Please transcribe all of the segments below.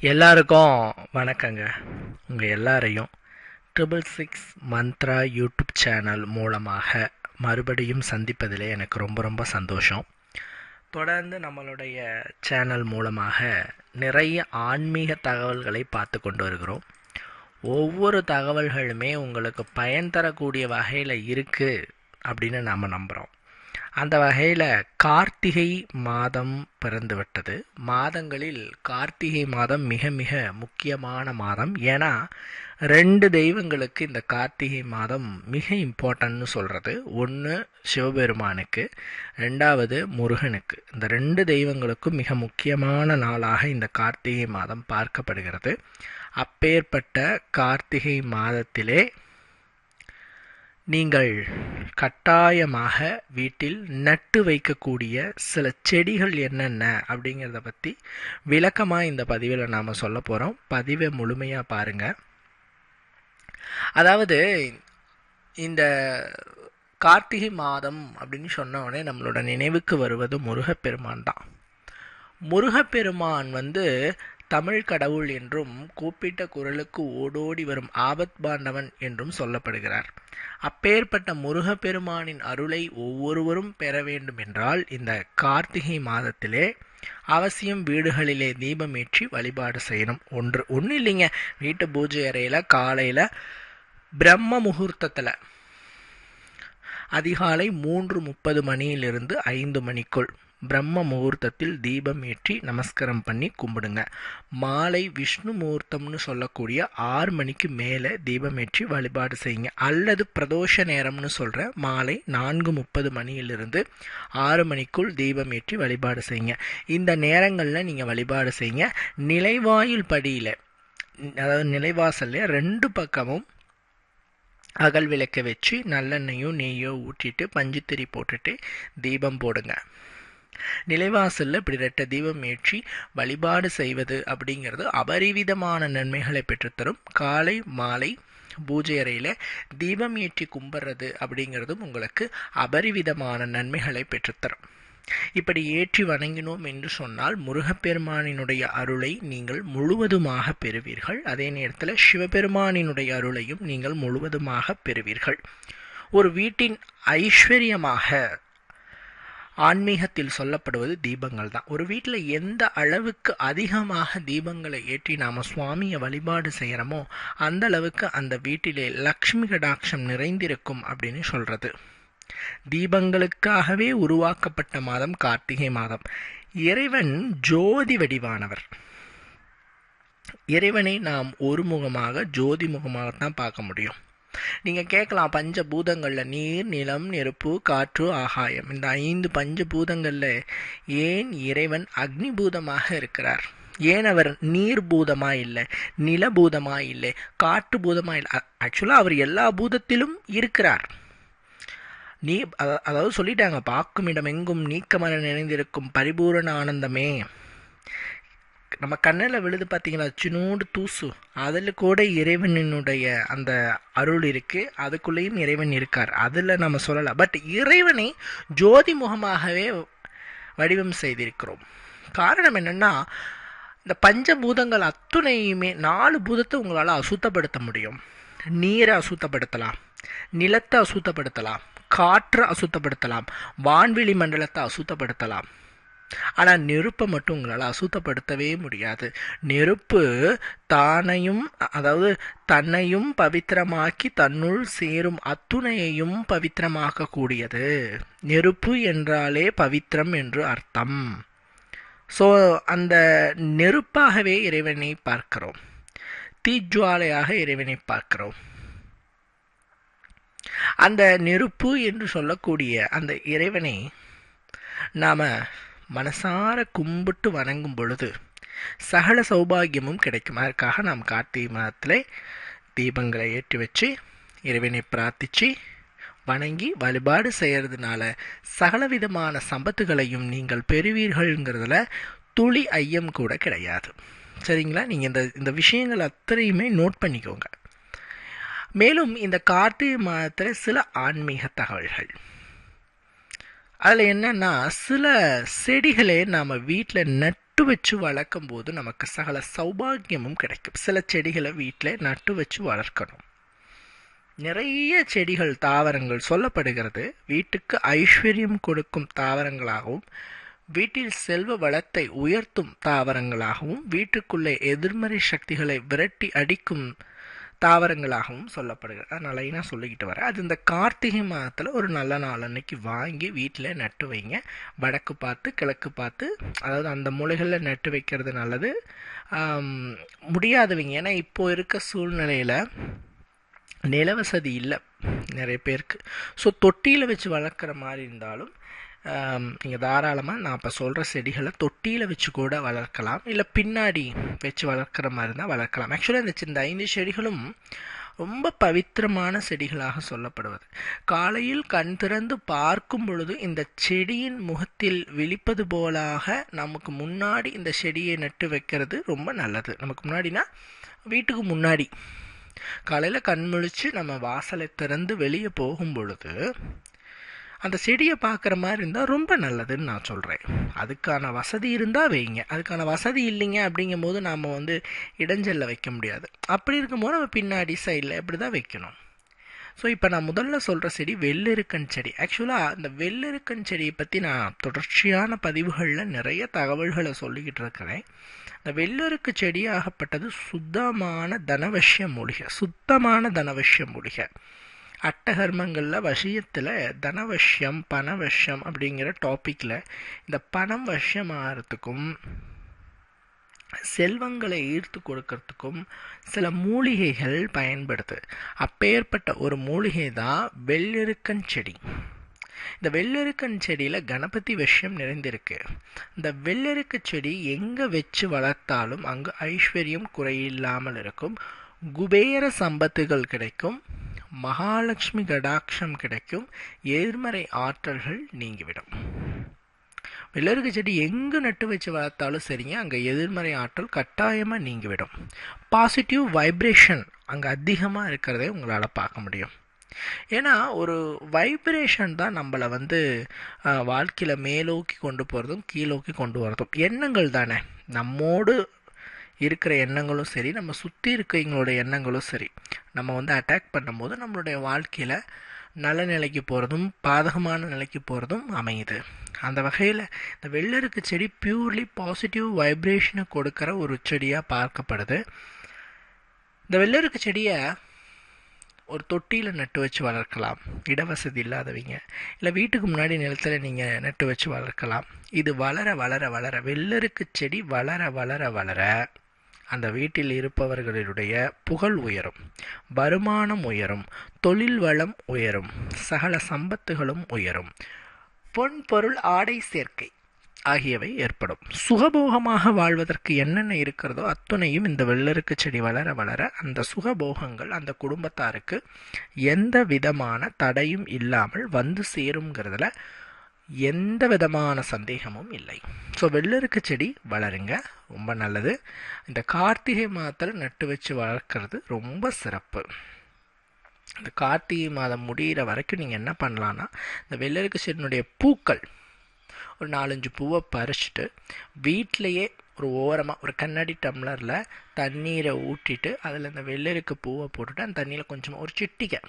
எல்லாருக்கும் வணக்கங்க. உங்கள் எல்லாரையும் triple six Mantra YouTube channel மூலமாக மறுபடியும் சந்திப்பதில் எனக்கு ரொம்ப ரொம்ப சந்தோஷம். தொடர்ந்து நம்மளுடைய சேனல் மூலமாக நிறைய ஆன்மீக தகவல்களை பார்த்து கொண்டு வருகிறோம். ஒவ்வொரு தகவல்களுமே உங்களுக்கு பயன் தரக்கூடிய வகையில் இருக்குது அப்படின்னு நாம் நம்புகிறோம் அந்த வகையில் கார்த்திகை மாதம் பிறந்துவிட்டது. மாதங்களில் கார்த்திகை மாதம் மிக மிக முக்கியமான மாதம். ஏன்னா ரெண்டு தெய்வங்களுக்கு இந்த கார்த்திகை மாதம் மிக இம்பார்ட்டன்ட்னு சொல்கிறது ஒன்று சிவபெருமானுக்கு ரெண்டாவது முருகனுக்கு. இந்த ரெண்டு தெய்வங்களுக்கும் மிக முக்கியமான நாளாக இந்த கார்த்திகை மாதம் பார்க்கப்படுகிறது. அப்பேற்பட்ட கார்த்திகை மாதத்திலே நீங்கள் கட்டாயமாக வீட்டில் நட்டு வைக்கக்கூடிய சில செடிகள் என்னென்ன அப்படிங்கிறத பற்றி விளக்கமாக இந்த பதிவில் நாம் சொல்ல போகிறோம் பதிவை முழுமையாக பாருங்கள் அதாவது இந்த கார்த்திகை மாதம் அப்படின்னு சொன்ன உடனே நம்மளோட நினைவுக்கு வருவது முருகப்பெருமான் தான். முருகப்பெருமான் வந்து தமிழ் கடவுள் என்றும் கூப்பிட்ட குரலுக்கு ஓடோடி வரும் ஆபத் பாண்டவன் என்றும் சொல்லப்படுகிறார். அப்பேற்பட்ட முருகப்பெருமானின் அருளை ஒவ்வொருவரும் பெற வேண்டும் என்றால் இந்த கார்த்திகை மாதத்திலே அவசியம் வீடுகளிலே தீபமேற்றி வழிபாடு செய்யணும். ஒன்று ஒன்றும் இல்லைங்க. வீட்டு பூஜை அறையில் காலையில் பிரம்ம முகூர்த்தத்தில் அதிகாலை மூன்று முப்பது மணியிலிருந்து ஐந்து மணிக்குள். பிரம்ம முகூர்த்தத்தில் தீபம் ஏற்றி நமஸ்காரம் பண்ணி கும்பிடுங்க. மாலை விஷ்ணு முகூர்த்தம்னு சொல்லக்கூடிய ஆறு மணிக்கு மேலே தீபம் ஏற்றி வழிபாடு செய்யுங்க. அல்லது பிரதோஷ நேரம்னு சொல்கிற மாலை நான்கு முப்பது மணியிலிருந்து ஆறு மணிக்குள் தீபம் ஏற்றி வழிபாடு செய்யுங்க. இந்த நேரங்களில் நீங்கள் வழிபாடு செய்யுங்க. நிலைவாயில் படியில் அதாவது நிலைவாசல்ல ரெண்டு பக்கமும் அகல் விளக்க வச்சு நல்லெண்ணெயோ நெய்யோ ஊற்றிட்டு பஞ்சுத்திரி போட்டுட்டு தீபம் போடுங்க. நிலைவாசலில் இப்படி ரெட்ட தீபம் ஏற்றி வழிபாடு செய்வது அப்படிங்கிறது அபரிவிதமான நன்மைகளை பெற்றுத்தரும். காலை மாலை பூஜை அறையில் தீபம் ஏற்றி கும்பிட்றது அப்படிங்கிறதும் உங்களுக்கு அபரிவிதமான நன்மைகளை பெற்றுத்தரும். இப்படி ஏற்றி வணங்கினோம் என்று சொன்னால் முருகப்பெருமானினுடைய அருளை நீங்கள் முழுவதுமாக பெறுவீர்கள். அதே நேரத்தில் சிவபெருமானினுடைய அருளையும் நீங்கள் முழுவதுமாக பெறுவீர்கள். ஒரு வீட்டின் ஐஸ்வர்யமாக ஆன்மீகத்தில் சொல்லப்படுவது தீபங்கள் தான். ஒரு வீட்டில் எந்த அளவுக்கு அதிகமாக தீபங்களை ஏற்றி நாம் சுவாமியை வழிபாடு செய்கிறோமோ அந்த அளவுக்கு அந்த வீட்டிலே லக்ஷ்மி கடாட்சம் நிறைந்திருக்கும் அப்படின்னு சொல்கிறது தீபங்களுக்காகவே உருவாக்கப்பட்ட மாதம் கார்த்திகை மாதம். இறைவன் ஜோதி வடிவானவர். இறைவனை நாம் ஒரு முகமாக ஜோதி முகமாகத்தான் பார்க்க முடியும். நீங்கள் கேட்கலாம் பஞ்ச பூதங்களில் நீர் நிலம் நெருப்பு காற்று ஆகாயம். இந்த ஐந்து பஞ்ச பூதங்களில் ஏன் இறைவன் அக்னி பூதமாக இருக்கிறார்? ஏன் அவர் நீர் பூதமா இல்லை நில பூதமா இல்லை காற்று பூதமா இல்லை? ஆக்சுவலாக அவர் எல்லா பூதத்திலும் இருக்கிறார். நீ அதாவது சொல்லிட்டாங்க பார்க்கும் இடம் எங்கும் நீக்கமர நினைந்திருக்கும் பரிபூரண ஆனந்தமே. நம்ம கண்ணில் விழுது பார்த்தீங்களா சின்னோடு தூசு. அதில் கூட இறைவனினுடைய அந்த அருள் இருக்குது அதுக்குள்ளேயும் இறைவன் இருக்கார். அதில் நம்ம சொல்லலாம். பட் இறைவனை ஜோதி முகமாகவே வடிவம் செய்திருக்கிறோம். காரணம் என்னென்னா இந்த பஞ்சபூதங்கள் அத்துணையுமே நாலு பூதத்தை உங்களால் அசுத்தப்படுத்த முடியும். நீரை அசுத்தப்படுத்தலாம். நிலத்தை அசுத்தப்படுத்தலாம். காற்றை அசுத்தப்படுத்தலாம். வான்வெளி மண்டலத்தை அசுத்தப்படுத்தலாம். ஆனால் நெருப்பை மட்டும் உங்களால் அசுத்தப்படுத்தவே முடியாது. நெருப்பு தானையும் அதாவது தன்னையும் பவித்திரமாக்கி தன்னுள் சேரும் அத்துணையையும் பவித்திரமாக்கக்கூடியது. நெருப்பு என்றாலே பவித்திரம் என்று அர்த்தம். ஸோ அந்த நெருப்பாகவே இறைவனை பார்க்கிறோம். தீஜ்வாலையாக இறைவனை பார்க்கிறோம். அந்த நெருப்பு என்று சொல்லக்கூடிய அந்த இறைவனை நாம் மனசார கும்பிட்டு வணங்கும் பொழுது சகல சௌபாகியமும் கிடைக்கும்? அதற்காக நாம் கார்த்திகை மாதத்தில் தீபங்களை ஏற்றி வச்சு இறைவனை பிரார்த்தித்து வணங்கி வழிபாடு செய்கிறதுனால சகலவிதமான சம்பத்துகளையும் நீங்கள் பெறுவீர்கள்ங்கிறதுல துளி ஐயம் கூட கிடையாது. சரிங்களா? நீங்கள் இந்த இந்த விஷயங்கள் அத்தனையுமே நோட் பண்ணிக்கோங்க. மேலும் இந்த கார்த்திகை மாதத்தில் சில ஆன்மீக தகவல்கள். அதில் என்னன்னா சில செடிகளை நாம் வீட்டில் நட்டு நட்டு வச்சு வளர்க்கும் போது நமக்கு சகல சௌபாகியமும் கிடைக்கும். சில செடிகளை வீட்டில் நட்டு வச்சு வளர்க்கணும். நிறைய செடிகள் தாவரங்கள் சொல்லப்படுகிறது. வீட்டுக்கு ஐஸ்வர்யம் கொடுக்கும் தாவரங்களாகவும் வீட்டில் செல்வ வளத்தை உயர்த்தும் தாவரங்களாகவும் வீட்டுக்குள்ளே எதிர்மறை சக்திகளை விரட்டி அடிக்கும் தாவரங்களாகவும் சொல்லப்படுகிறது. அதனால் நான் சொல்லிக்கிட்டு வரேன். அது இந்த கார்த்திகை மாதத்தில் ஒரு நல்ல நாள். அன்னைக்கு வாங்கி வீட்டில் நட்டு வைங்க. வடக்கு பார்த்து கிழக்கு பார்த்து அதாவது அந்த மூலைகளில் நட்டு வைக்கிறது நல்லது. முடியாதவங்க ஏன்னா இப்போ இருக்க சூழ்நிலையில் நிலவசதி இல்லை. நிறைய பேருக்கு. ஸோ தொட்டியில் வச்சு வளர்க்குற மாதிரி இருந்தாலும் நீங்கள் தாராளமாக நான் இப்போ சொல்கிற செடிகளை தொட்டியில் வச்சு கூட வளர்க்கலாம். இல்லை பின்னாடி வச்சு வளர்க்குற மாதிரி இருந்தால் வளர்க்கலாம். ஆக்சுவலாக இந்த இந்த ஐந்து செடிகளும் ரொம்ப பவித்திரமான செடிகளாக சொல்லப்படுவது. காலையில் கண் திறந்து பார்க்கும் பொழுது இந்த செடியின் முகத்தில் விழிப்பது போலாக நமக்கு முன்னாடி இந்த செடியை நட்டு வைக்கிறது ரொம்ப நல்லது. நமக்கு முன்னாடினா வீட்டுக்கு முன்னாடி. காலையில் கண் முழிச்சு நம்ம வாசலை திறந்து வெளியே போகும் பொழுது அந்த செடியை பார்க்குற மாதிரி இருந்தால் ரொம்ப நல்லதுன்னு நான் சொல்கிறேன் அதுக்கான வசதி இருந்தால் வைங்க. அதுக்கான வசதி இல்லைங்க அப்படிங்கும் போது நாம் வந்து இடைஞ்சலில் வைக்க முடியாது. அப்படி இருக்கும்போது நம்ம பின்னாடி சைடில் இப்படி தான் வைக்கணும். ஸோ இப்போ நான் முதல்ல சொல்கிற செடி வெள்ளெருக்கன் செடி. ஆக்சுவலாக அந்த வெள்ளெருக்கன் செடியை பற்றி நான் தொடர்ச்சியான பதிவுகளில் நிறைய தகவல்களை சொல்லிக்கிட்டு இருக்கிறேன். இந்த வெள்ளெருக்கு செடியாகப்பட்டது சுத்தமான தனவசிய மூலிகை. சுத்தமான தனவசிய மூலிகை. அட்டகர்மங்களில் வசியத்தில் தனவசியம் பணவசியம் அப்படிங்கிற டாப்பிக்கில் இந்த பணம் வசியம் ஆகிறதுக்கும் செல்வங்களை ஈர்த்து கொடுக்கறதுக்கும் சில மூலிகைகள் பயன்படுது. அப்பேற்பட்ட ஒரு மூலிகை தான் வெள்ளெருக்கன் செடி. இந்த வெள்ளெருக்கன் செடியில் கணபதி விஷயம் நிறைந்திருக்கு. இந்த வெள்ளெருக்க செடி எங்கே வச்சு வளர்த்தாலும் அங்கு ஐஸ்வர்யம் குறையில்லாமல் இருக்கும். குபேர சம்பத்துகள் கிடைக்கும். மகாலட்சுமி கடாட்சம் கிடைக்கும். எதிர்மறை ஆற்றல்கள் நீங்கிவிடும். வெள்ளருக்கு செடி எங்கே நட்டு வச்சு வளர்த்தாலும் சரிங்க அங்கே எதிர்மறை ஆற்றல் கட்டாயமாக நீங்கிவிடும். பாசிட்டிவ் வைப்ரேஷன் அங்கே அதிகமாக இருக்கிறதே உங்களால் பார்க்க முடியும். ஏன்னா ஒரு வைப்ரேஷன் தான் நம்மளை வந்து வாழ்க்கையில் மேலோக்கி கொண்டு போகிறதும் கீழோக்கி கொண்டு வரதும் எண்ணங்கள் தானே. நம்மோடு இருக்கிற எண்ணங்களும் சரி நம்ம சுற்றி இருக்கிறவங்களோட எண்ணங்களும் சரி நம்ம வந்து அட்டாக் பண்ணும்போது நம்மளுடைய வாழ்க்கையில் நல்ல நிலைக்கு போகிறதும் பாதகமான நிலைக்கு போகிறதும் அமையுது. அந்த வகையில் இந்த வெள்ளருக்கு செடி பியூர்லி பாசிட்டிவ் வைப்ரேஷனை கொடுக்குற ஒரு செடியாக பார்க்கப்படுது. இந்த வெள்ளருக்கு செடியை ஒரு தொட்டியில் நட்டு வச்சு வளர்க்கலாம். இடவசதி இல்லாதவங்க இல்லை வீட்டுக்கு முன்னாடி நிலத்தில் நீங்கள் நட்டு வச்சு வளர்க்கலாம். இது வளர வளர வளர வெள்ளருக்கு செடி வளர வளர வளர அந்த வீட்டில் இருப்பவர்களுடைய புகழ் உயரும் வருமானம் உயரும் தொழில் வளம் உயரும் சகல சம்பத்துகளும் உயரும். பொன் பொருள் ஆடை சேர்க்கை ஆகியவை ஏற்படும். சுகபோகமாக வாழ்வதற்கு என்னென்ன இருக்கிறதோ அத்துணையும் இந்த வெள்ளருக்கு செடி வளர வளர அந்த சுகபோகங்கள் அந்த குடும்பத்தாருக்கு எந்த விதமான தடையும் இல்லாமல் வந்து சேருங்கிறதுல எந்த விதமான சந்தேகமும் இல்லை. ஸோ வெள்ளருக்கு செடி வளருங்க. ரொம்ப நல்லது. இந்த கார்த்திகை மாதத்தில் நட்டு வச்சு வளர்க்குறது ரொம்ப சிறப்பு. இந்த கார்த்திகை மாதம் முடிகிற வரைக்கும் நீங்கள் என்ன பண்ணலான்னா இந்த வெள்ளருக்கு செடியினுடைய பூக்கள் ஒரு நாலஞ்சு பூவை பறிச்சுட்டு வீட்டிலையே ஒரு ஓரமாக ஒரு கண்ணாடி டம்ளரில் தண்ணீரை ஊற்றிட்டு அதில் இந்த வெள்ளருக்கு பூவை போட்டுட்டு அந்த தண்ணியில் கொஞ்சமாக ஒரு சிட்டிக்கை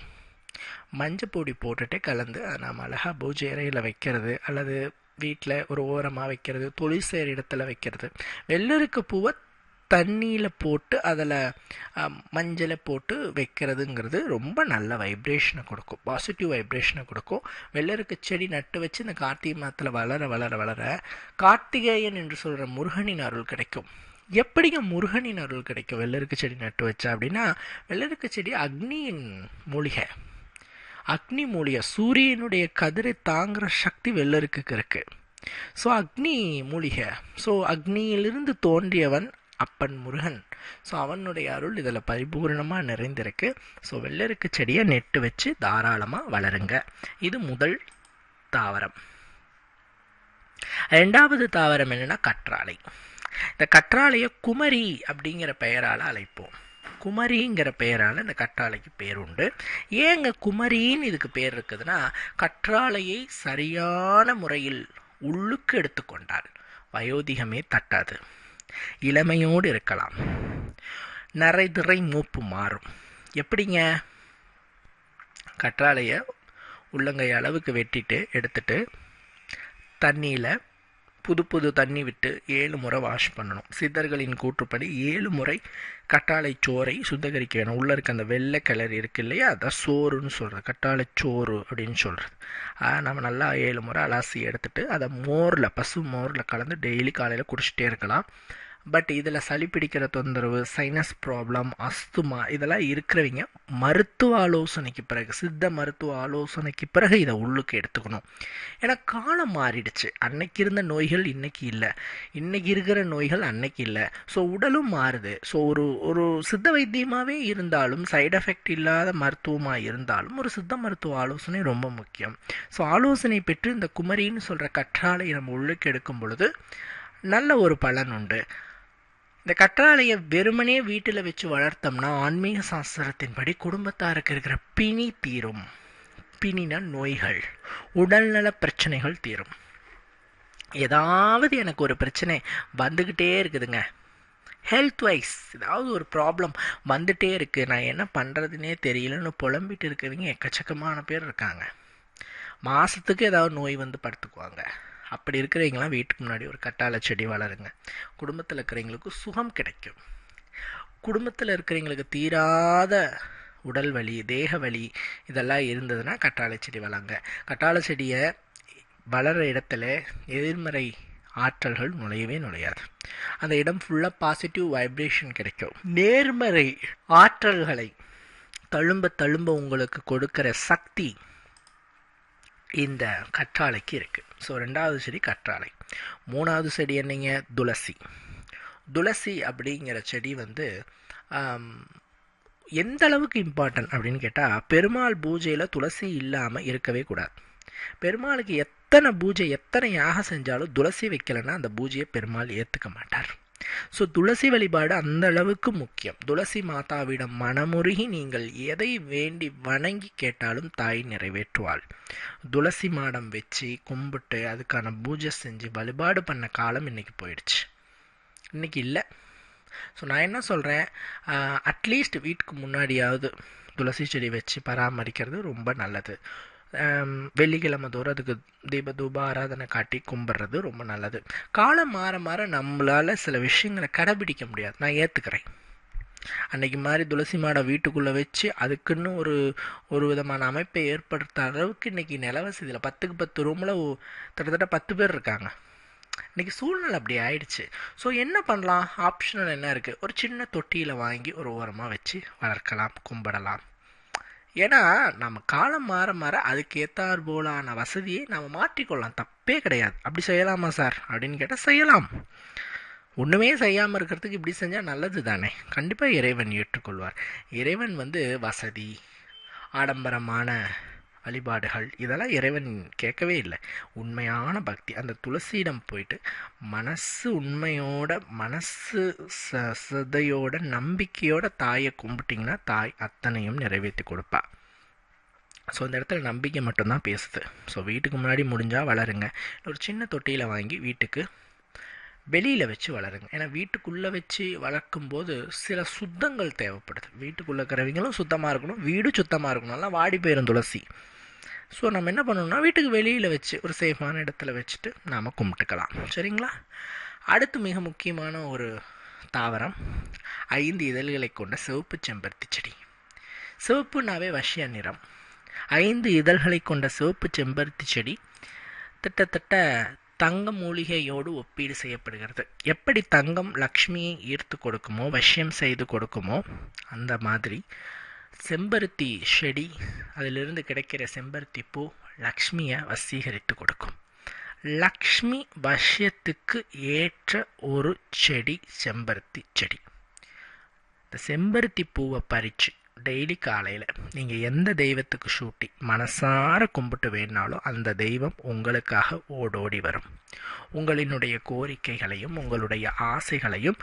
மஞ்சள் பொடி போட்டுட்டு கலந்து அதை நாம் அழகாக பூஜை அறையில் வைக்கிறது அல்லது வீட்டில் ஒரு ஓரமாக வைக்கிறது தொழில் செய்கிற இடத்துல வைக்கிறது. வெள்ளருக்கு பூவை தண்ணியில் போட்டு அதில் மஞ்சளை போட்டு வைக்கிறதுங்கிறது ரொம்ப நல்ல வைப்ரேஷனை கொடுக்கும். பாசிட்டிவ் வைப்ரேஷனை கொடுக்கும். வெள்ளருக்கு செடி நட்டு வச்சு இந்த கார்த்திகை மாதத்தில் வளர வளர வளர கார்த்திகேயன் என்று சொல்கிற முருகனின் அருள் கிடைக்கும். எப்படிங்க முருகனின் அருள் கிடைக்கும்? வெள்ளருக்கு செடி நட்டு வச்சா அப்படின்னா வெள்ளருக்கு செடி அக்னியின் மூலிகை. அக்னி மூலிகை சூரியனுடைய கதிரை தாங்குகிற சக்தி வெள்ளருக்கு இருக்கு. ஸோ அக்னி மூலிகை. ஸோ அக்னியிலிருந்து தோன்றியவன் அப்பன் முருகன். ஸோ அவனுடைய அருள் இதில் பரிபூர்ணமாக நிறைந்திருக்கு. ஸோ வெள்ளருக்கு செடியை நெட்டு வச்சு தாராளமாக வளருங்க. இது முதல் தாவரம். ரெண்டாவது தாவரம் என்னென்னா கற்றாழை. இந்த கற்றாழையை குமரி அப்படிங்கிற பெயரால் அழைப்போம். குமரிங்கிற பெயரால் இந்த கற்றாழைக்கு பேர் உண்டு ஏங்க குமரின்னு இதுக்கு பேர் இருக்குதுன்னா கற்றாழையை சரியான முறையில் உள்ளுக்கு எடுத்துக்கொண்டால் வயோதிகமே தட்டாது. இளமையோடு இருக்கலாம். நரை திரை மூப்பு மாறும். எப்படிங்க? கற்றாழையை உள்ளங்கை அளவுக்கு வெட்டிட்டு எடுத்துட்டு தண்ணியில் புது புது தண்ணி விட்டு ஏழு முறை வாஷ் பண்ணணும். சித்தர்களின் கூற்றுப்படி ஏழு முறை கட்டாழை சோறை சுத்திகரிக்க வேணும். உள்ளே இருக்க அந்த வெள்ளை கலர் இருக்கு இல்லையா? அதான் சோறுன்னு சொல்கிறது கட்டாழை சோறு அப்படின்னு சொல்கிறது அதை நம்ம நல்லா ஏழு முறை அலாசி எடுத்துட்டு அதை மோரில் பசு மோரில் கலந்து டெய்லி காலையில் குடிச்சிட்டே இருக்கலாம். பட் இதில் சளி பிடிக்கிற தொந்தரவு சைனஸ் ப்ராப்ளம் அஸ்துமா இதெல்லாம் இருக்கிறவங்க மருத்துவ ஆலோசனைக்கு பிறகு சித்த மருத்துவ ஆலோசனைக்கு பிறகு இதை உள்ளுக்கு எடுத்துக்கணும். ஏன்னா காலம் மாறிடுச்சு. அன்னைக்கு இருந்த நோய்கள் இன்னைக்கு இல்லை. இன்னைக்கு இருக்கிற நோய்கள் அன்னைக்கு இல்லை. ஸோ உடலும் மாறுது. ஸோ ஒரு ஒரு சித்த வைத்தியமாகவே இருந்தாலும் சைடு எஃபெக்ட் இல்லாத மருத்துவமாக இருந்தாலும் ஒரு சித்த மருத்துவ ஆலோசனை ரொம்ப முக்கியம். ஸோ ஆலோசனை பெற்று இந்த குமரின்னு சொல்கிற கற்றாழை நம்ம உள்ளுக்கு எடுக்கும் பொழுது நல்ல ஒரு பலன் உண்டு. இந்த கற்றாழையை வெறுமனே வீட்டில் வச்சு வளர்த்தோம்னா ஆன்மீக சாஸ்திரத்தின்படி குடும்பத்தாருக்கு இருக்கிற பிணி தீரும். பிணினா நோய்கள் உடல்நல பிரச்சனைகள் தீரும். ஏதாவது எனக்கு ஒரு பிரச்சனை வந்துக்கிட்டே இருக்குதுங்க. ஹெல்த் வைஸ் ஏதாவது ஒரு ப்ராப்ளம் வந்துட்டே இருக்குது நான் என்ன பண்ணுறதுனே தெரியலன்னு புலம்பிட்டு இருக்கிறவங்க எக்கச்சக்கமான பேர் இருக்காங்க. மாதத்துக்கு ஏதாவது நோய் வந்து படுத்துக்குவாங்க. அப்படி இருக்கிறவங்களாம் வீட்டுக்கு முன்னாடி ஒரு கட்டாழை செடி வளருங்க. குடும்பத்தில் இருக்கிறவங்களுக்கு சுகம் கிடைக்கும். குடும்பத்தில் இருக்கிறவங்களுக்கு தீராத உடல் வலி தேக வலி இதெல்லாம் இருந்ததுன்னா கற்றாழை செடி வளங்க கற்றாழை செடியை வளர இடத்துல எதிர்மறை ஆற்றல்கள் நுழையவே நுழையாது. அந்த இடம் ஃபுல்லாக பாசிட்டிவ் வைப்ரேஷன் கிடைக்கும். நேர்மறை ஆற்றல்களை தழும்ப தழும்ப உங்களுக்கு கொடுக்கிற சக்தி இந்த கற்றாழைக்கு இருக்குது ஸோ ரெண்டாவது செடி கற்றாழை. மூணாவது செடி என்னங்க? துளசி. துளசி அப்படிங்கிற செடி வந்து எந்த அளவுக்கு இம்பார்ட்டன்ட் அப்படின்னு கேட்டால் பெருமாள் பூஜையில் துளசி இல்லாமல் இருக்கவே கூடாது. பெருமாளுக்கு எத்தனை பூஜை எத்தனை யாகம் செஞ்சாலும் துளசி வைக்கலைன்னா அந்த பூஜையை பெருமாள் ஏற்றுக்க மாட்டார். ஸோ துளசி வழிபாடு அந்த அளவுக்கு முக்கியம். துளசி மாதாவிடம் மனமுருகி நீங்கள் எதை வேண்டி வணங்கி கேட்டாலும் தாய் நிறைவேற்றுவாள். துளசி மாடம் வச்சு கும்பிட்டு அதுக்கான பூஜை செஞ்சு வழிபாடு பண்ண காலம் இன்னைக்கு போயிடுச்சு. இன்னைக்கு இல்லை. ஸோ நான் என்ன சொல்கிறேன் அட்லீஸ்ட் வீட்டுக்கு முன்னாடியாவது துளசி செடி வச்சு பராமரிக்கிறது ரொம்ப நல்லது. வெள்ளிக்கிழமை தோறும் அதுக்கு தீப தூப ஆராதனை காட்டி கும்பிட்றது ரொம்ப நல்லது. காலம் மாற மாற நம்மளால் சில விஷயங்களை கடைபிடிக்க முடியாது. நான் ஏற்றுக்கிறேன் அன்னைக்கு மாதிரி துளசி மாடை வீட்டுக்குள்ளே வச்சு அதுக்குன்னு ஒரு ஒரு விதமான அமைப்பை ஏற்படுத்த அளவுக்கு இன்றைக்கி நிலவசதியில் பத்துக்கு பத்து ரூமில் கிட்டத்தட்ட பத்து பேர் இருக்காங்க. இன்றைக்கி சூழ்நிலை அப்படி ஆயிடுச்சு. ஸோ என்ன பண்ணலாம்? ஆப்ஷனல் என்ன இருக்குது ஒரு சின்ன தொட்டியில் வாங்கி ஒரு ஓரமாக வச்சு வளர்க்கலாம் கும்பிடலாம். ஏன்னா நம்ம காலம் மாற மாற அதுக்கு ஏற்றார் போலான வசதியை நம்ம மாற்றிக்கொள்ளலாம். தப்பே கிடையாது. அப்படி செய்யலாமா சார்? அப்படின்னு கேட்டால் செய்யலாம். ஒன்றுமே செய்யாமல் இருக்கிறதுக்கு இப்படி செஞ்சால் நல்லது தானே? கண்டிப்பாக இறைவன் ஏற்றுக்கொள்வார். இறைவன் வந்து வசதி ஆடம்பரமான வழிபாடுகள் இதெல்லாம் இறைவன் கேட்கவே இல்லை. உண்மையான பக்தி. அந்த துளசியிடம் போயிட்டு மனசு உண்மையோட மனசு ச சதையோட நம்பிக்கையோட தாயை கும்பிட்டிங்கன்னா தாய் அத்தனையும் நிறைவேற்றி கொடுப்பா. ஸோ இந்த இடத்துல நம்பிக்கை மட்டும்தான் பேசுது. ஸோ வீட்டுக்கு முன்னாடி முடிஞ்சால் வளருங்க. ஒரு சின்ன தொட்டியில் வாங்கி வீட்டுக்கு வெளியில் வச்சு வளருங்க. ஏன்னா வீட்டுக்குள்ளே வச்சு வளர்க்கும் போது சில சுத்தங்கள் தேவைப்படுது. வீட்டுக்குள்ளே இருக்கிறவங்களும் சுத்தமாக இருக்கணும் வீடும் சுத்தமாக இருக்கணும். எல்லாம் வாடி போயிடும் துளசி. ஸோ நம்ம என்ன பண்ணணும்னா வீட்டுக்கு வெளியில் வச்சு ஒரு சேஃபான இடத்துல வச்சுட்டு நாம் கும்பிட்டுக்கலாம். சரிங்களா? அடுத்து மிக முக்கியமான ஒரு தாவரம் ஐந்து இதழ்களை கொண்ட சிவப்பு செம்பருத்தி செடி. சிவப்புனாவே வசிய நிறம். ஐந்து இதழ்களை கொண்ட சிவப்பு செம்பருத்தி செடி கிட்டத்தட்ட தங்க மூலிகையோடு ஒப்பீடு செய்யப்படுகிறது. எப்படி தங்கம் லக்ஷ்மியை ஈர்த்து கொடுக்குமோ வசியம் செய்து கொடுக்குமோ அந்த மாதிரி செம்பருத்தி செடி அதிலிருந்து கிடைக்கிற செம்பருத்தி பூ லக்ஷ்மியை வசீகரித்து கொடுக்கும். லக்ஷ்மி வஷ்யத்துக்கு ஏற்ற ஒரு செடி செம்பருத்தி செடி. இந்த செம்பருத்தி பூவை பறித்து டெய்லி காலையில் நீங்கள் எந்த தெய்வத்துக்கு ஷூட்டி மனசார கும்பிட்டு வேணாலும் அந்த தெய்வம் உங்களுக்காக ஓடோடி வரும். உங்களினுடைய கோரிக்கைகளையும் உங்களுடைய ஆசைகளையும்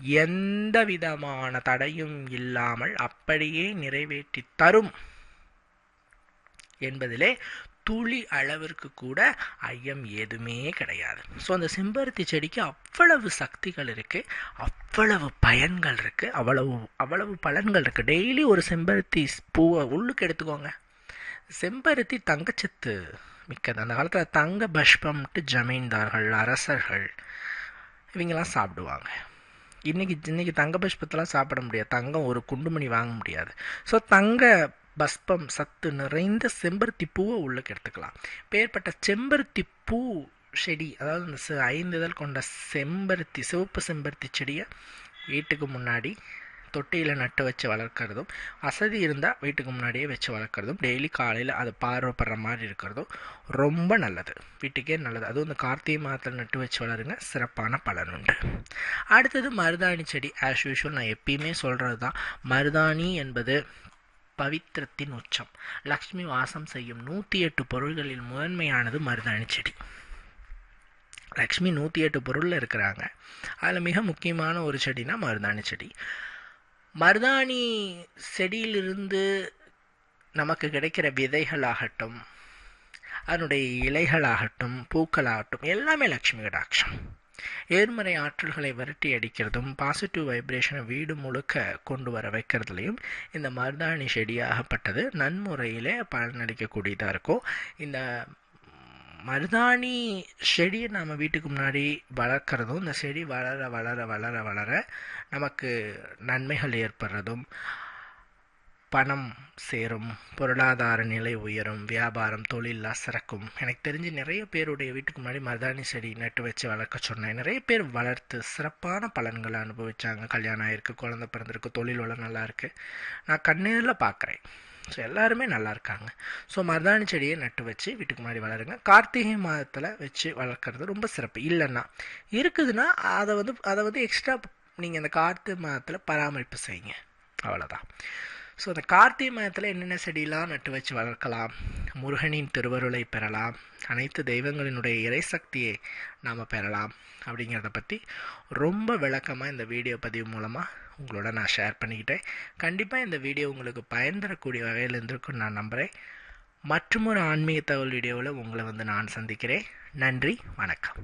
எந்த விதமான தடையும் இல்லாமல் அப்படியே நிறைவேற்றி தரும் என்பதிலே துளி அளவிற்கு கூட ஐயம் எதுவுமே கிடையாது. ஸோ அந்த செம்பருத்தி செடிக்கு அவ்வளவு சக்திகள் இருக்குது அவ்வளவு பயன்கள் இருக்குது அவ்வளவு அவ்வளவு பலன்கள் இருக்குது டெய்லி ஒரு செம்பருத்தி பூவை உள்ளுக்கு எடுத்துக்கோங்க. செம்பருத்தி தங்கச்சத்து மிக்கது. அந்த காலத்தில் தங்க பஷ்பம்ட்டு ஜமீன்தார்கள் அரசர்கள் இவங்கெல்லாம் சாப்பிடுவாங்க. இன்றைக்கி இன்றைக்கி தங்க பஷ்பத்தெல்லாம் சாப்பிட முடியாது. தங்கம் ஒரு குண்டுமணி வாங்க முடியாது. ஸோ தங்க பஸ்பம் சத்து நிறைந்த செம்பருத்தி பூவை உள்ளுக்கு எடுத்துக்கலாம். பேர்பட்ட செம்பருத்தி பூ செடி அதாவது இந்த ஐந்து இதழ் கொண்ட செம்பருத்தி சிவப்பு செம்பருத்தி செடியை வீட்டுக்கு முன்னாடி தொட்டியில் நட்டு வச்சு வளர்க்குறதும் வசதி இருந்தால் வீட்டுக்கு முன்னாடியே வச்சு வளர்க்குறதும் டெய்லி காலையில் அதை பார்வைப்படுற மாதிரி இருக்கிறதும் ரொம்ப நல்லது. வீட்டுக்கே நல்லது. அதுவும் இந்த கார்த்திகை மாதத்தில் நட்டு வச்சு வளருங்க. சிறப்பான பலன் உண்டு. அடுத்தது மருதாணி செடி. ஆஸ் யூஷுவல் நான் எப்பயுமே சொல்கிறது தான் மருதாணி என்பது பவித்திரத்தின் உச்சம். லக்ஷ்மி வாசம் செய்யும் நூற்றி எட்டு பொருள்களில் முதன்மையானது மருதாணி செடி. லக்ஷ்மி நூற்றி எட்டு பொருளில் இருக்கிறாங்க. அதில் மிக முக்கியமான ஒரு செடினா மருதாணி செடி. மருதாணி செடியிலிருந்து நமக்கு கிடைக்கிற விதைகளாகட்டும் அதனுடைய இலைகளாகட்டும் பூக்களாகட்டும் எல்லாமே லக்ஷ்மி கடாட்சம். ஏர்மறை ஆற்றல்களை விரட்டி அடிக்கிறதும் பாசிட்டிவ் வைப்ரேஷனை வீடு முழுக்க கொண்டு வர வைக்கிறதுலையும் இந்த மருதாணி செடியாகப்பட்டது நன்முறையிலே பலனளிக்கக்கூடியதாக இருக்கும் இந்த மருதாணி செடியை நம்ம வீட்டுக்கு முன்னாடி வளர்க்குறதும் இந்த செடி வளர வளர வளர வளர நமக்கு நன்மைகள் ஏற்படுறதும் பணம் சேரும் பொருளாதார நிலை உயரும் வியாபாரம் தொழிலாக சிறக்கும் எனக்கு தெரிஞ்சு நிறைய பேருடைய வீட்டுக்கு முன்னாடி மருதாணி செடி நட்டு வச்சு வளர்க்க சொன்னேன். நிறைய பேர் வளர்த்து சிறப்பான பலன்களை அனுபவித்தாங்க கல்யாணம் ஆயிருக்கு குழந்தை பிறந்திருக்கு தொழில் வளம் நல்லா இருக்குது நான் கண்ணீரில் பார்க்குறேன். ஸோ எல்லாருமே நல்லா இருக்காங்க. ஸோ மருதாணி செடியை நட்டு வச்சு வீட்டுக்கு முன்னாடி வளருங்க. கார்த்திகை மாதத்தில் வச்சு வளர்க்குறது ரொம்ப சிறப்பு. இல்லைன்னா இருக்குதுன்னா அதை வந்து அதை வந்து எக்ஸ்ட்ரா நீங்கள் அந்த கார்த்திகை மாதத்தில் பராமரிப்பு செய்யுங்க. அவ்வளோதான் ஸோ அந்த கார்த்திகை மாதத்தில் என்னென்ன செடியெலாம் நட்டு வச்சு வளர்க்கலாம்? முருகனின் திருவருளை பெறலாம். அனைத்து தெய்வங்களினுடைய இறைசக்தியை நாம் பெறலாம். அப்படிங்கிறத பற்றி ரொம்ப விளக்கமாக இந்த வீடியோ பதிவு மூலமாக உங்களோட நான் ஷேர் பண்ணிக்கிட்டேன். கண்டிப்பாக இந்த வீடியோ உங்களுக்கு பயன் வகையில் இருந்திருக்குன்னு நான் நம்புகிறேன் மற்றும் ஒரு ஆன்மீக தகவல் வீடியோவில் உங்களை வந்து நான் சந்திக்கிறேன். நன்றி வணக்கம்.